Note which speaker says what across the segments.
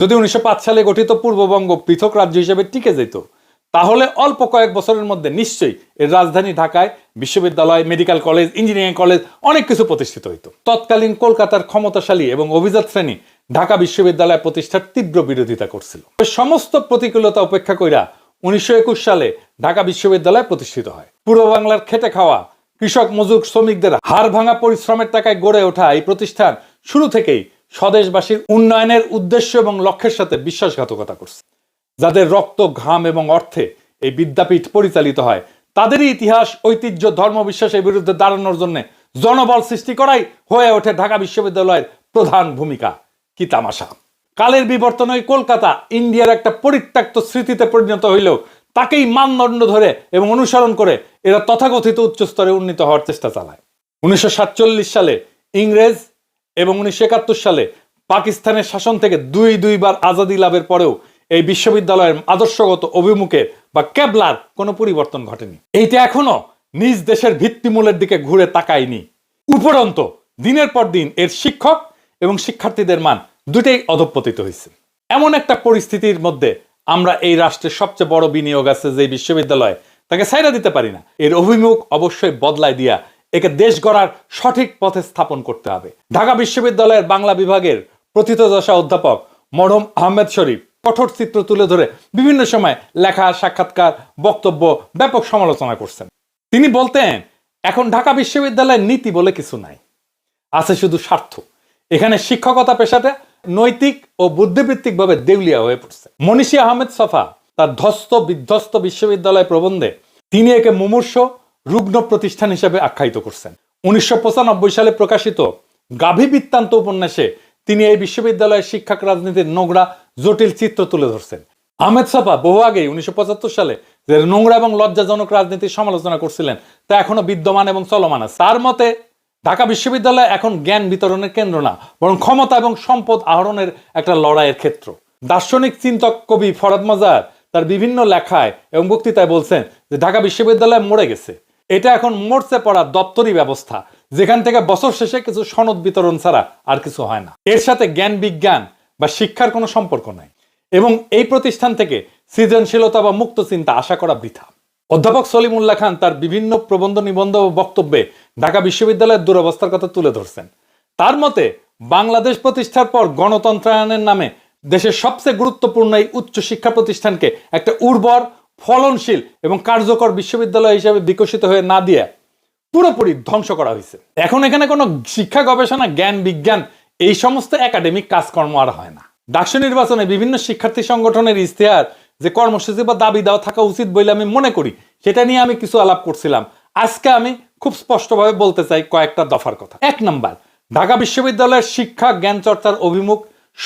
Speaker 1: যদি উনিশশো সালে গঠিত পূর্ববঙ্গ পৃথক রাজ্য হিসেবে টিকে যেত তাহলে অল্প কয়েক বছরের মধ্যে নিশ্চয়ই এর রাজধানী ঢাকায় বিশ্ববিদ্যালয় মেডিকেল কলেজ ইঞ্জিনিয়ারিং কলেজ অনেক কিছু প্রতিষ্ঠিত হইত তৎকালীন কলকাতার ক্ষমতাশালী এবং অভিজাত শ্রেণী ঢাকা বিশ্ববিদ্যালয় প্রতিষ্ঠার তীব্র বিরোধিতা করছিল সমস্ত প্রতিকূলতা উপেক্ষা করিয়া উনিশশো সালে ঢাকা বিশ্ববিদ্যালয় প্রতিষ্ঠিত হয় পূর্ব বাংলার খেটে খাওয়া কৃষক মজুর শ্রমিকদের হাড় ভাঙা পরিশ্রমের টাকায় গড়ে ওঠা এই প্রতিষ্ঠান শুরু থেকেই স্বদেশবাসীর উন্নয়নের উদ্দেশ্য এবং লক্ষ্যের সাথে বিশ্বাসঘাতকতা করছে যাদের রক্ত ঘাম এবং অর্থে এই বিদ্যাপীঠ পরিচালিত হয় তাদেরই ইতিহাস ঐতিহ্য ধর্ম বিশ্বাসের বিরুদ্ধে দাঁড়ানোর জন্য জনবল সৃষ্টি করাই হয়ে ওঠে ঢাকা বিশ্ববিদ্যালয়ের প্রধান ভূমিকা কি তামাশা কালের বিবর্তন ওই কলকাতা ইন্ডিয়ার একটা পরিত্যক্ত স্মৃতিতে পরিণত হইলেও তাকেই মানদণ্ড ধরে এবং অনুসরণ করে এরা তথাকথিত উচ্চস্তরে উন্নীত হওয়ার চেষ্টা চালায় উনিশশো সালে ইংরেজ এবং উনিশশো একাত্তর সালে পাকিস্তানের শাসন থেকে দুই দুইবার আজাদি লাভের পরেও এই বিশ্ববিদ্যালয়ের আদর্শগত অভিমুখের বা ক্যাবলার কোনো পরিবর্তন ঘটেনি এইটা এখনো নিজ দেশের ভিত্তিমূলের দিকে ঘুরে তাকায়নি উপরন্ত দিনের পর দিন এর শিক্ষক এবং শিক্ষার্থীদের মান দুটেই অধপতিত হয়েছে এমন একটা পরিস্থিতির মধ্যে আমরা এই রাষ্ট্রের সবচেয়ে বড় বিনিয়োগ আছে যে বিশ্ববিদ্যালয় তাকে সাইরা দিতে পারি না এর অভিমুখ অবশ্যই বদলায় দিয়া একে দেশ গড়ার সঠিক পথে স্থাপন করতে হবে ঢাকা বিশ্ববিদ্যালয়ের বাংলা বিভাগের প্রথিতদশা অধ্যাপক মরহম আহমেদ শরীফ কঠোর চিত্র তুলে ধরে বিভিন্ন সময় লেখা সাক্ষাৎকার বক্তব্য ব্যাপক সমালোচনা করছেন তিনি বলতেন এখন ঢাকা বিশ্ববিদ্যালয়ের নীতি বলে কিছু নাই আছে শুধু স্বার্থ এখানে শিক্ষকতা পেশাটা নৈতিক ও বুদ্ধিবৃত্তিকভাবে দেউলিয়া হয়ে পড়ছে মনীষী আহমেদ সফা তার ধ্বস্ত বিধ্বস্ত বিশ্ববিদ্যালয় প্রবন্ধে তিনি একে মুমূর্ষ রুগ্ন প্রতিষ্ঠান হিসেবে আখ্যায়িত করছেন উনিশশো সালে প্রকাশিত গাভী বৃত্তান্ত উপন্যাসে তিনি এই বিশ্ববিদ্যালয়ের শিক্ষক রাজনীতির নোংরা জটিল চিত্র তুলে ধরছেন আহমেদ সাফা বহু আগেই উনিশশো সালে যে নোংরা এবং লজ্জাজনক রাজনীতির সমালোচনা করছিলেন তা এখনো বিদ্যমান এবং চলমান আছে তার মতে ঢাকা বিশ্ববিদ্যালয় এখন জ্ঞান বিতরণের কেন্দ্র না বরং ক্ষমতা এবং সম্পদ আহরণের একটা লড়াইয়ের ক্ষেত্র দার্শনিক চিন্তক কবি ফরাদ মজার তার বিভিন্ন লেখায় এবং বক্তৃতায় বলছেন যে ঢাকা বিশ্ববিদ্যালয় মরে গেছে এটা এখন মোর্চে পড়া দপ্তরি ব্যবস্থা যেখান থেকে বছর শেষে কিছু সনদ বিতরণ ছাড়া আর কিছু হয় না এর সাথে জ্ঞান বিজ্ঞান বা শিক্ষার কোনো সম্পর্ক নাই এবং এই প্রতিষ্ঠান থেকে সৃজনশীলতা বা মুক্ত চিন্তা আশা করা বৃথা অধ্যাপক সলিমুল্লাহ খান তার বিভিন্ন প্রবন্ধ নিবন্ধ ও বক্তব্যে ঢাকা বিশ্ববিদ্যালয়ের দুরবস্থার কথা তুলে ধরছেন তার মতে বাংলাদেশ প্রতিষ্ঠার পর গণতন্ত্রায়নের নামে দেশের সবচেয়ে গুরুত্বপূর্ণ এই উচ্চশিক্ষা প্রতিষ্ঠানকে একটা উর্বর ফলনশীল এবং কার্যকর বিশ্ববিদ্যালয় হিসেবে বিকশিত হয়ে না দিয়ে পুরোপুরি ধ্বংস করা হয়েছে এখন এখানে কোনো শিক্ষা গবেষণা জ্ঞান বিজ্ঞান এই সমস্ত একাডেমিক কাজকর্ম আর হয় না ডাকসু নির্বাচনে বিভিন্ন শিক্ষার্থী সংগঠনের ইশতেহার যে কর্মসূচি বা দাবি দেওয়া থাকা উচিত বলে আমি মনে করি সেটা নিয়ে আমি কিছু আলাপ করছিলাম আজকে আমি খুব স্পষ্টভাবে বলতে চাই কয়েকটা দফার কথা এক নম্বর ঢাকা বিশ্ববিদ্যালয়ের শিক্ষা জ্ঞান চর্চার অভিমুখ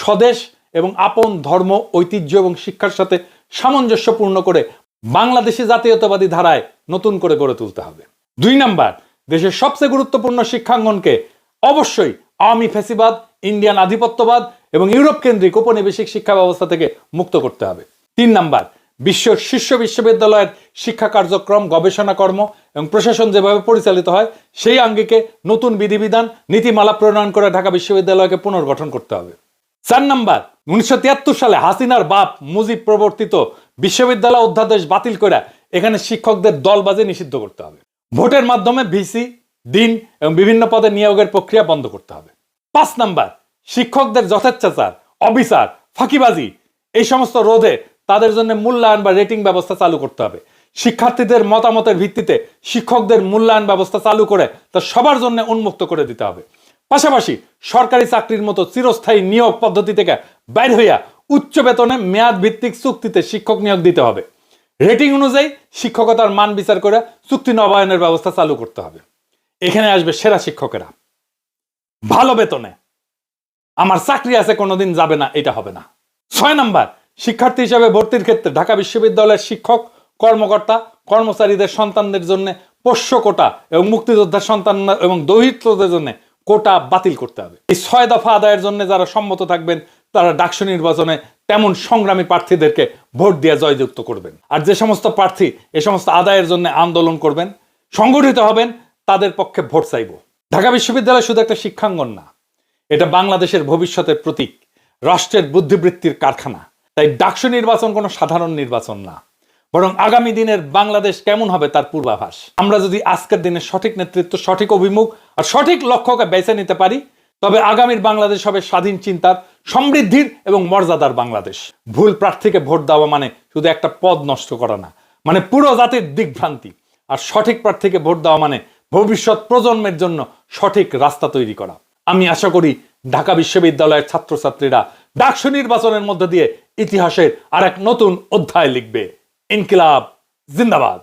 Speaker 1: স্বদেশ এবং আপন ধর্ম ঐতিহ্য এবং শিক্ষার সাথে সামঞ্জস্যপূর্ণ করে বাংলাদেশে জাতীয়তাবাদী ধারায় নতুন করে গড়ে তুলতে হবে দুই নাম্বার দেশের সবচেয়ে গুরুত্বপূর্ণ শিক্ষাঙ্গনকে অবশ্যই আওয়ামী ফেসিবাদ ইন্ডিয়ান আধিপত্যবাদ এবং ইউরোপ কেন্দ্রিক উপনিবেশিক শিক্ষা ব্যবস্থা থেকে মুক্ত করতে হবে তিন নাম্বার বিশ্ব শীর্ষ বিশ্ববিদ্যালয়ের শিক্ষা কার্যক্রম গবেষণা কর্ম এবং প্রশাসন যেভাবে পরিচালিত হয় সেই আঙ্গিকে নতুন বিধিবিধান নীতিমালা প্রণয়ন করে ঢাকা বিশ্ববিদ্যালয়কে পুনর্গঠন করতে হবে চার নাম্বার উনিশশো সালে হাসিনার বাপ মুজিব প্রবর্তিত বিশ্ববিদ্যালয় অধ্যাদেশ বাতিল করে এখানে শিক্ষকদের দলবাজি নিষিদ্ধ করতে হবে ভোটের মাধ্যমে ভিসি দিন এবং বিভিন্ন পদে নিয়োগের প্রক্রিয়া বন্ধ করতে হবে পাঁচ নাম্বার শিক্ষকদের যথেচ্ছাচার অবিচার ফাঁকিবাজি এই সমস্ত রোধে তাদের জন্য মূল্যায়ন বা রেটিং ব্যবস্থা চালু করতে হবে শিক্ষার্থীদের মতামতের ভিত্তিতে শিক্ষকদের মূল্যায়ন ব্যবস্থা চালু করে তা সবার জন্য উন্মুক্ত করে দিতে হবে পাশাপাশি সরকারি চাকরির মতো চিরস্থায়ী নিয়োগ পদ্ধতি থেকে বাইর হইয়া উচ্চ বেতনে মেয়াদ ভিত্তিক চুক্তিতে শিক্ষক নিয়োগ দিতে হবে রেটিং অনুযায়ী শিক্ষকতার মান বিচার করে চুক্তি নবায়নের ব্যবস্থা চালু করতে হবে এখানে আসবে সেরা শিক্ষকেরা ভালো বেতনে আমার চাকরি আছে কোনোদিন যাবে না এটা হবে না ছয় নাম্বার শিক্ষার্থী হিসেবে ভর্তির ক্ষেত্রে ঢাকা বিশ্ববিদ্যালয়ের শিক্ষক কর্মকর্তা কর্মচারীদের সন্তানদের জন্য পোষ্য কোটা এবং মুক্তিযোদ্ধার সন্তান এবং দহিত্রদের জন্য কোটা বাতিল করতে হবে এই ছয় দফা আদায়ের জন্য যারা সম্মত থাকবেন তারা ডাকসু নির্বাচনে তেমন সংগ্রামী প্রার্থীদেরকে ভোট দিয়ে জয়যুক্ত করবেন আর যে সমস্ত প্রার্থী এ সমস্ত আদায়ের জন্য আন্দোলন করবেন সংগঠিত হবেন তাদের পক্ষে ভোট চাইব ঢাকা বিশ্ববিদ্যালয় শুধু একটা শিক্ষাঙ্গন না এটা বাংলাদেশের ভবিষ্যতের প্রতীক রাষ্ট্রের বুদ্ধিবৃত্তির কারখানা তাই ডাকসু নির্বাচন কোনো সাধারণ নির্বাচন না বরং আগামী দিনের বাংলাদেশ কেমন হবে তার পূর্বাভাস আমরা যদি আজকের দিনে সঠিক নেতৃত্ব সঠিক অভিমুখ আর সঠিক লক্ষ্যকে বেছে নিতে পারি তবে আগামীর বাংলাদেশ হবে স্বাধীন চিন্তার সমৃদ্ধির এবং মর্যাদার বাংলাদেশ ভুল প্রার্থীকে ভোট দেওয়া মানে শুধু একটা পদ নষ্ট করা না মানে পুরো জাতির দিকভ্রান্তি আর সঠিক প্রার্থীকে ভোট দেওয়া মানে ভবিষ্যৎ প্রজন্মের জন্য সঠিক রাস্তা তৈরি করা আমি আশা করি ঢাকা বিশ্ববিদ্যালয়ের ছাত্রছাত্রীরা ডাকসু নির্বাচনের মধ্যে দিয়ে ইতিহাসের আর এক নতুন অধ্যায় লিখবে इनकलाब जिंदाबाद